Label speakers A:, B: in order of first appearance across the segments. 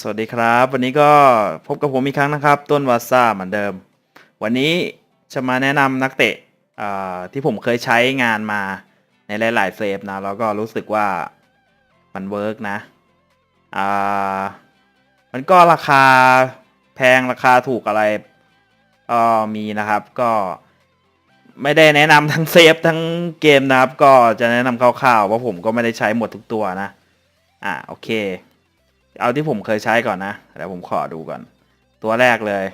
A: สวัสดีครับ วันนี้ก็พบกับผมอีกครั้งนะครับ ต้นวาซ่าเหมือนเดิม วันนี้จะมาแนะนำนักเตะที่ผมเคยใช้งานมาในหลาย ๆเซฟนะ แล้วก็รู้สึกว่ามันเวิร์กนะมันก็ราคาแพงราคาถูกอะไรก็มีนะครับก็ไม่ได้แนะนำทั้งเซฟทั้งเกมนะครับ ก็จะแนะนำคร่าวๆว่าะผมก็ไม่ได้ใช้หมดทุกตัวนะ อ่าโอเค เอาที่ผมเคยใช้ก่อนนะแล้วผมขอดูก่อน ตัวแรกเลย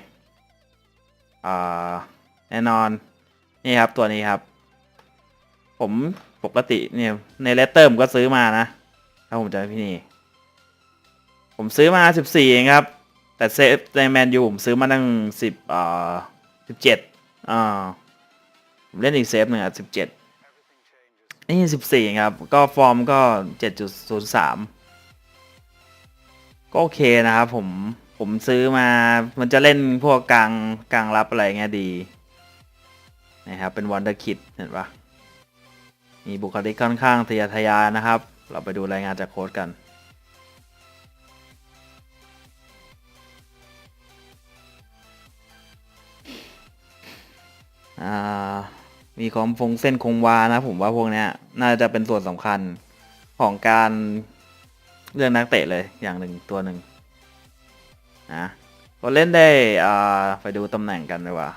A: แน่นอน นี่ครับตัวนี้ครับ ผมปกติเนี่ยในเลตเตอร์ผมก็ซื้อมานะ ถ้าผมจำพี่นี่ ผมซื้อมา 14 เองครับ แต่เซฟในแมนยูผมซื้อมาตั้ง 10อ่า17อ่าผมเล่นอีกเซฟหนึ่งอะ17 นี่ 14 ครับ ก็ฟอร์มก็ 7.03 ก็โอเคนะครับผมผมซื้อมามันจะเล่นพวกกลางกลางรับอะไรเงี้ยดีนะครับเป็นวันเดอร์คิดเห็นปะมีบุคลิกค่อนข้างทะยอทะยานนะครับ เราไปดูรายงานจากโค้ดกันมีความฟงเส้นคงวานะผมว่าพวกเนี้ยน่าจะเป็นส่วนสำคัญของการ เลือกนักเตะเลยอย่างหนึ่งตัวหนึ่งนะก็เล่นได้อ่าไปดูตำแหน่งกันดีกว่า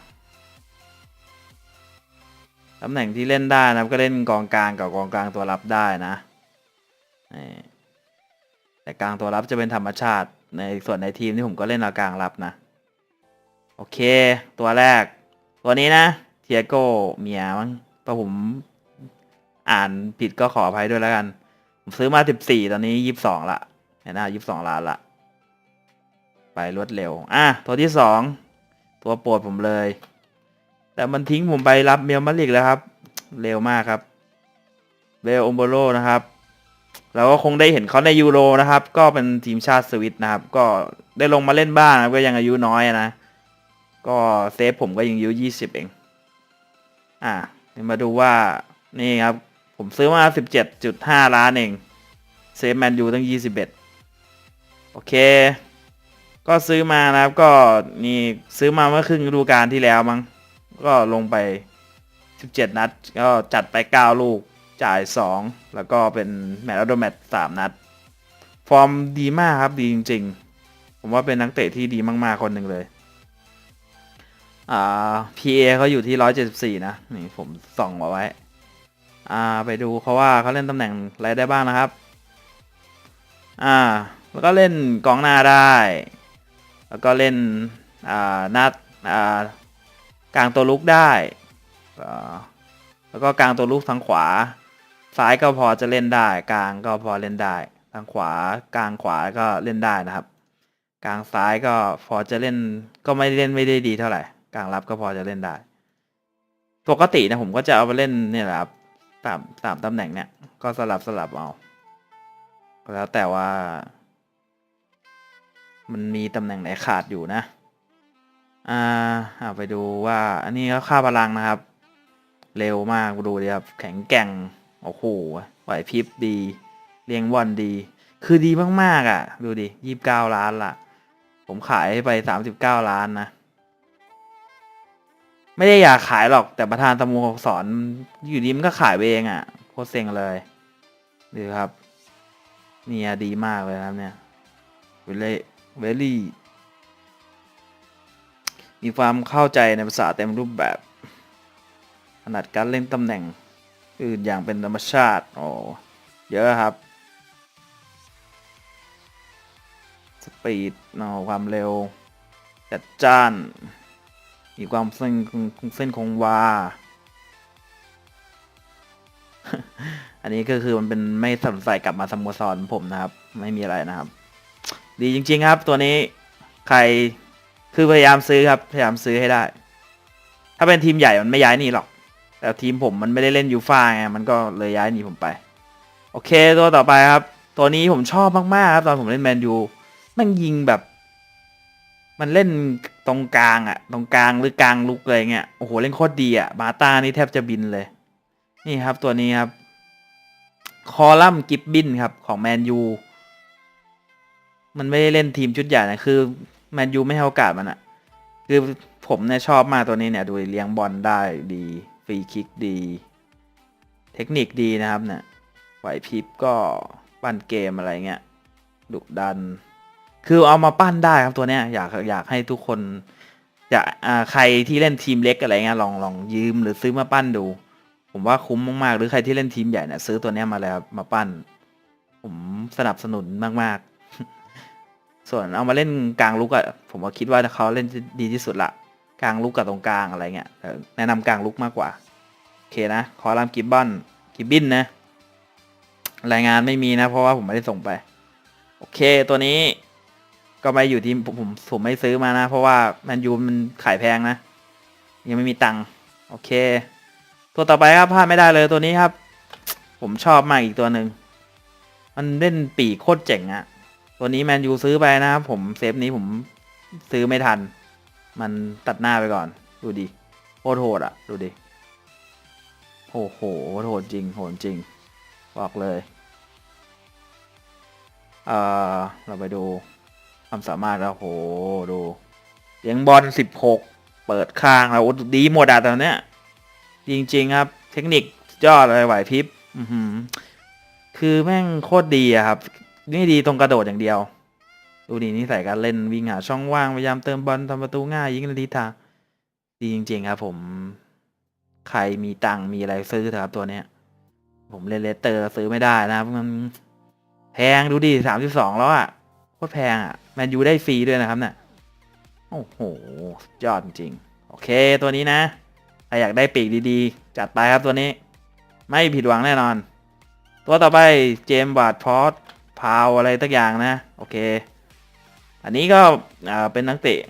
A: ตำแหน่งที่เล่นได้นะก็เล่นกองกลางกับกองกลางตัวรับได้นะแต่กลางตัวรับจะเป็นธรรมชาติ ในส่วนในทีมที่ผมก็เล่นเอากลางรับนะ โอเค ตัวแรก ตัวนี้นะเทียโกเมียมั้งถ้าผมอ่านผิดก็ขออภัยด้วยแล้วกัน ผมซื้อมาสิบสี่ตอนนี้ยี่สิบสองละเห็นนะยี่สิบสองล้านละ ไปรวดเร็ว อะ ตัวที่สอง ตัวโปรดผมเลย แต่มันทิ้งผมไปรับเมียลมาลิกแล้วครับ เร็วมากครับเบลอมโบโลนะครับเราก็คงได้เห็นเขาในยูโรนะครับ ก็เป็นทีมชาติสวิตนะครับ ก็ได้ลงมาเล่นบ้างนก็ยังอายุน้อยนะ ก็เซฟผมก็ยังอายุยี่สิบเอง อะมาดูว่านี่ครับ ผมซื้อมาสิบเจ็ดจุดห้าล้านเอง เซฟแมนยูตั้งยี่สิบเอ็ดโอเค ก็ซื้อมานะครับ ก็นี่ซื้อมาเมื่อครึ่งฤดูกาลที่แล้วมั้ง ก็ลงไปสิบเจ็ดนัด ก็จัดไปเก้าลูก จ่ายสองแล้วก็เป็นแมตช์อัลโดแมตช์สามนัด ฟอร์มดีมากครับ ดีจริง ๆ ผมว่าเป็นนักเตะที่ดีมาก ๆ คนหนึ่งเลยอ่า PA เขาอยู่ที่ร้อยเจ็ดสิบสี่นะ นี่ผมส่องมาไว้ อ่าไปดูเขาว่าเขาเล่นตำแหน่งอะไรได้บ้างนะครับ อ่า แล้วก็เล่นกองหน้าได้ แล้วก็เล่นอ่าหน้าอ่ากลางตัวลุกได้แล้วก็กลางตัวลุกทางขวา ซ้ายก็พอจะเล่นได้ กลางก็พอเล่นได้ ทางขวากลางขวาก็เล่นได้นะครับ กลางซ้ายก็พอจะเล่นก็ไม่เล่นไม่ได้ดีเท่าไหร่ กลางรับก็พอจะเล่นได้ ปกตินะผมก็จะเอาไปเล่นเนี่ยแหละครับ สามสามตำแหน่งเนี่ย ก็สลับสลับเอาก็แล้วแต่ว่า มันมีตำแหน่งไหนขาดอยู่นะ อ่าเอาไปดูว่า อันนี้ก็ค่าพลังนะครับ เร็วมากดูดิครับ แข็งแกร่ง โอ้โหไหวพริบดี เรียงบอลดี คือดีมาก ๆ อะ ดูดิยี่บเก้าล้านละผมขายไปสามสิบเก้าล้านนะ ไม่ได้อยากขายหรอกแต่ประธานสโมสรอยู่ดีมันก็ขายไปเองอะ่ะโคตรเซ็งเลยดูครับ เนี่ยดีมากเลยครับเนี่ยเวลเวลี่ มีความเข้าใจในภาษาเต็มรูปแบบถนัดการเล่นตำแหน่ง อื่นอย่างเป็นธรรมชาติโอ้เยอะครับ สปีดความเร็ว จัดจ้าน มีความเส้นเส้นคงวา อันนี้ก็คือมันเป็นไม่สนใส่กลับมาสโมสรผมนะครับ ไม่มีอะไรนะครับ ดีจริง ๆ ครับ ตัวนี้ใครคือพยายามซื้อครับ พยายามซื้อให้ได้ ถ้าเป็นทีมใหญ่มันไม่ย้ายนี่หรอก แต่ทีมผมมันไม่ได้เล่นยูฟ่าไงมันก็เลยย้ายหนีผมไป โอเคตัวต่อไปครับ ตัวนี้ผมชอบมากๆครับตอนผมเล่นแมนยูแมันยิงแบบ มันเล่นตรงกลางอะตรงกลางหรือกลางลุกเลยเงี้ยโอ้โหเล่นโคตรดีอะมาตานี่แทบจะบินเลย นี่ครับตัวนี้ครับ คอลัมน์กิฟบินครับของแมนยูมันไม่ได้เล่นทีมชุดใหญ่นะคือแมนยูไม่ให้โอกาสมันอะคือผมเนี่ยชอบมากตัวนี้เนี่ยดูดิเลี้ยงบอลได้ดีฟรีคิกดี เทคนิคดีนะครับเนี่ยไหวพริบก็ปั้นเกมอะไรเงี้ยดุดัน คือเอามาปั้นได้ครับตัวเนี้ยอยากอยากให้ทุกคนอยากอ่าใครที่เล่นทีมเล็กอะไรเงี้ยลองลองยืมหรือซื้อมาปั้นดู ผมว่าคุ้มมากๆ หรือใครที่เล่นทีมใหญ่เนี่ยซื้อตัวเนี้ยมาแล้วมาปั้น ผมสนับสนุนมากๆ ส่วนเอามาเล่นกลางลุกอะผมว่าคิดว่าเขาเล่นดีที่สุดละกลางลุกกับตรงกลางอะไรเงี้ยแต่แนะนำกลางลุกมากกว่าโอเคนะคอลัมน์กิบบอนกิบบินนะรายงานไม่มีนะ เพราะว่าผมไม่ได้ส่งไป โอเคตัวนี้ ก็ไม่อยู่ที่ผมผมไม่ซื้อมานะ เพราะว่าแมนยูมันขายแพงนะ ยังไม่มีตังค์โอเค ตัวต่อไปครับพลาดไม่ได้เลยตัวนี้ครับ ผมชอบมากอีกตัวหนึ่งมันเล่นปีโคตรเจ๋งอะตัวนี้แมนยูซื้อไปนะครับผมเซฟนี้ผมซื้อไม่ทัน มันตัดหน้าไปก่อน ดูดิโคตรโหดอะดูดิโอ้โหโหดจริงโหดจริง บอกเลย เอ่อเราไปดู ความสามารถแล้วโหดูเลี้ยงบอลสิบหกเปิดข้างแล้วดีหมดอะตอนเนี้ยจริง ๆ ครับ เทคนิคสุดยอดเลยไหวพริบคือแม่งโคตรดีอะครับ นี่ดีตรงกระโดดอย่างเดียว ดูดีนี่ใส่การเล่นวิ่งหาช่องว่าง พยายามเติมบอลทำประตูง่าย ยิงในทิทางดีจริง ๆ ครับ ผม ใครมีตังค์มีอะไรซื้อเถอะครับตัวเนี้ย ผมเลนเลสเตอร์ซื้อไม่ได้นะครับมันแพงดูดิสามสิบสองแล้วอะ่ะโคตรแพงอะ่ะ แมนยูได้ฟรีด้วยนะครับเนี่ยโอ้โหสุดยอดจริง โอเคตัวนี้นะ ใครอยากได้ปีกดีๆ จัดไปครับตัวนี้ ไม่ผิดหวังแน่นอน ตัวต่อไปเจมส์บาร์ดพอสพาวอะไรตักอย่างนะ โอเค อันนี้ก็เป็นนักเตะ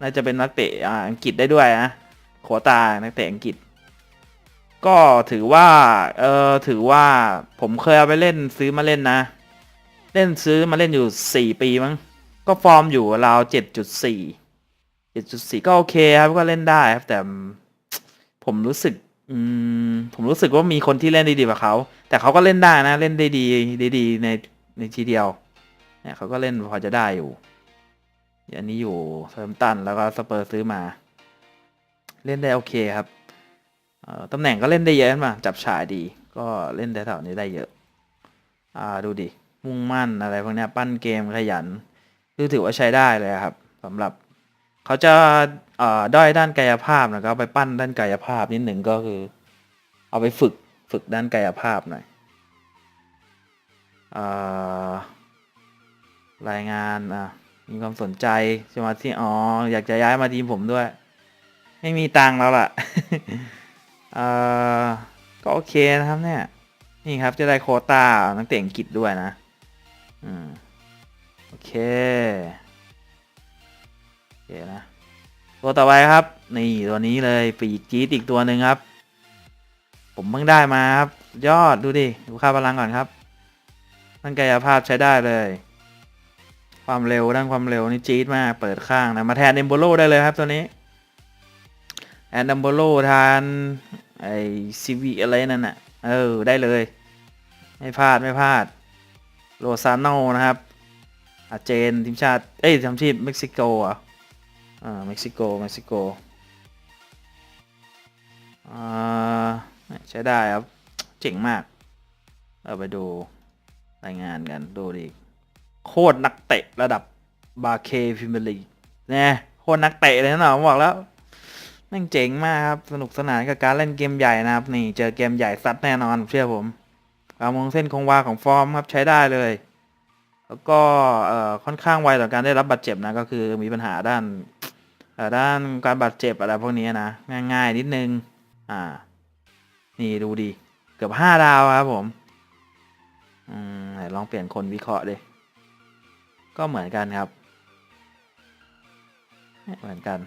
A: น่าจะเป็นนักเตะอังกฤษได้ด้วยนะโควตานักเตะอังกฤษ ก็ถือว่า เออถือว่าผมเคยเอาไปเล่นซื้อมาเล่นนะ เล่นซื้อมาเล่นอยู่สี่ปีมั้ง ก็ฟอร์มอยู่ราวเจ็ดจุดสี่เจ็ดจุดสี่ก็โอเคครับก็เล่นได้ครับ แต่ผมรู้สึก อืม ผมรู้สึกว่ามีคนที่เล่นได้ดีกว่าเขาแต่เขาก็เล่นได้นะ เล่นได้ดีได้ดีในในทีเดียว เนี่ยเขาก็เล่นพอจะได้อยู่อันนี้อยู่เซมตันแล้วก็สเปอร์ซื้อมา เล่นได้โอเคครับตำแหน่งก็เล่นได้เยอะมาจับฉายดี ก็เล่นแถวๆนี้ได้เยอะ อ่าดูดิ มุ่งมั่นอะไรพวกเนี้ยปั้นเกมขยัน คือถือว่าใช้ได้เลยครับสำหรับเขาจะเอ่อด้อยด้านกายภาพนะครับไปปั้นด้านกายภาพนิดหนึ่งก็คือ เอาไปฝึกฝึกด้านกายภาพหน่อยอ่ารายงานอะมีความสนใจจะมาที่อ๋ออยากจะย้ายมาทีมผมด้วย ไม่มีตังค์แล้วล่ะเอ่อก็โอเคนะครับเนี่ย นี่ครับจะได้โคตานักเตะอังกฤษด้วยนะ อืม เคโอเคนะตัวต่อไปครับ นี่ตัวนี้เลยปีกจี๊ดอีกตัวหนึ่งครับ ผมเพิ่งได้มาครับยอดดูดิดูค่าพลังก่อนครับด้านกายภาพใช้ได้เลย ความเร็วด้านความเร็วนี่จี๊ดมากเปิดข้างนะมาแทนเดมโบโลได้เลยครับตัวนี้แอนดัมโบโลทานไอซีวีอะไรนั่นน่ะ เออ ได้เลย ไม่พลาดไม่พลาดโรซานโนนะครับ อาเจนทีมชาติ เอ้ยทีมชีพเม็กซิโกอะอ่าเม็กซิโกเม็กซิโกอ่าใช้ได้ครับ เจ๋งมาก เอาไปดูรายงานกันดูดิโคตรนักเตะระดับบาเคพิมเบลีเนี่ยโคตรนักเตะเลยนะผมบอกแล้วแม่งเจ๋งมากครับ สนุกสนานกับการเล่นเกมใหญ่นะครับ นี่เจอเกมใหญ่ซัดแน่นอนเชื่อผมความมองเส้นคงวาของฟอร์มครับใช้ได้เลย แล้วก็ค่อนข้างไวต่อการได้รับบาดเจ็บนะก็คือมีปัญหาด้านด้านการบาดเจ็บอะไรพวกนี้นะง่ายๆนิดนึงอ่า นี่ดูดีเกือบห้าดาวครับผมอืมลองเปลี่ยนคนวิเคราะห์ดิก็เหมือนกันครับเหมือนกัน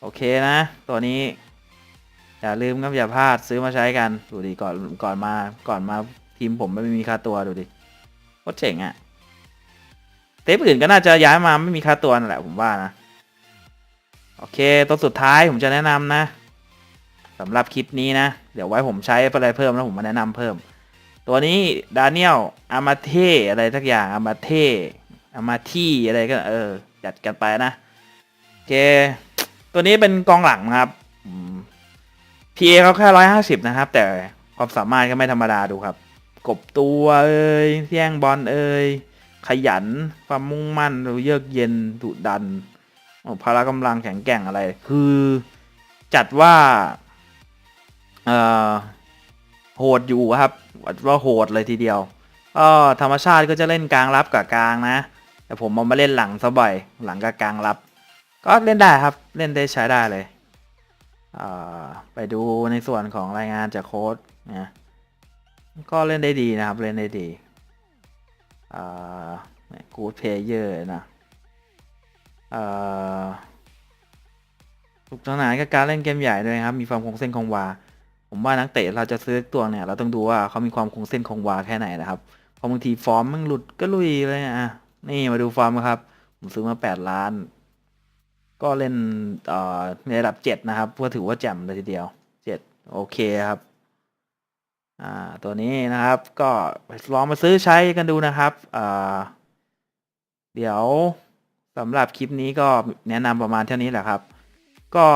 A: โอเคนะ ตัวนี้ อย่าลืมครับอย่าพลาดซื้อมาใช้กัน ดูดิก่อนก่อนมาก่อนมาทีมผมไม่มีค่าตัวดูดิโคตรเจ๋งอะ่ะเทปอื่นก็น่าจะย้ายมาไม่มีค่าตัวนั่นแหละผมว่านะโอเคตัวสุดท้ายผมจะแนะนำนะสำหรับคลิปนี้นะ เดี๋ยวไว้ผมใช้อะไรเพิ่มแล้วผมมาแนะนำเพิ่ม ตัวนี้ดานิเอลอามาเทอะไรทักอย่างอามาเทอามาที่อะไรก็เออจัดกันไปนะโอเค ตัวนี้เป็นกองหลังครับ พีเอเขาแค่ร้อยห้าสิบนะครับ แต่ความสามารถก็ไม่ธรรมดาดูครับ กบตัวเอ้ยแย่งบอลเอ้ยขยันความมุ่งมั่นหรือเยือกเย็นดุดันโอ้พละกำลังแข็งแกร่งอะไร คือจัดว่าเอ่อโหดอยู่ครับว่าโหดเลยทีเดียวก็ธรรมชาติก็จะเล่นกลางรับกับกลางนะ แต่ผมเอามาเล่นหลังซะบ่อยหลังกับกลางรับ ก็เล่นได้ครับเล่นได้ใช้ได้เลย ไปดูในส่วนของรายงานจากโค้ดนะก็เล่นได้ดีนะครับ เล่นได้ดีอ่ากูดเพลเยอร์นะอ่าสนุกสนานกับการเล่นเกมใหญ่ด้วยครับ มีความคงเส้นคงวา ผมว่านักเตะเราจะซื้อตัวเนี่ย เราต้องดูว่าเขามีความคงเส้นคงวาแค่ไหนนะครับเพราะบางทีฟอร์มมันหลุดก็ลุยเลยอะ นี่มาดูฟอร์มครับ ผมซื้อมาแปดล้าน ก็เล่นในระดับเจ็ดนะครับก็ถือว่าแจ่มเลยทีเดียวเจ็ดโอเคครับอ่าตัวนี้นะครับก็ลองมาซื้อใช้กันดูนะครับอ่าเดี๋ยวสำหรับคลิปนี้ก็แนะนำประมาณเท่านี้แหละครับ ก็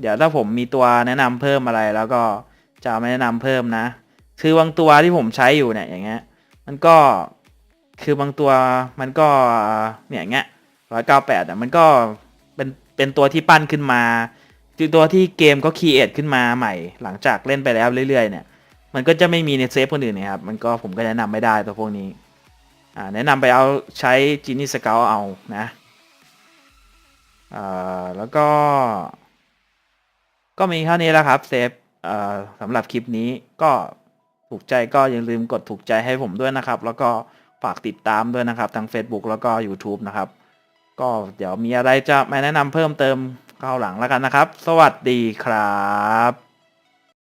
A: เดี๋ยวถ้าผมมีตัวแนะนำเพิ่มอะไรแล้วก็จะเอามาแนะนำเพิ่มนะ คือบางตัวที่ผมใช้อยู่เนี่ยอย่างเงี้ยมันก็คือบางตัวมันก็เนี่ยอย่างเงี้ย ร้อยเก้าแปดอะมันก็เป็นเป็นตัวที่ปั้นขึ้นมาคือตัวที่เกมก็คีเอทขึ้นมาใหม่ หลังจากเล่นไปแล้วเรื่อยๆเนี่ย มันก็จะไม่มีในเซฟคนอื่นนะครับ มันก็ผมก็แนะนำไม่ได้ตัวพวกนี้ อ่าแนะนำไปเอาใช้จีนี่สเกลเอานะอ่าแล้วก็ ก็มีเท่านี้แล้วครับเซฟอ่าสำหรับคลิปนี้ก็ถูกใจก็อย่าลืมกดถูกใจให้ผมด้วยนะครับ แล้วก็ฝากติดตามด้วยนะครับ ทั้ง Facebook แล้วก็ YouTube นะครับ ก็เดี๋ยวมีอะไรจะมาแนะนำเพิ่มเติมเข้าวหลังแล้วกันนะครับ สวัสดีครับ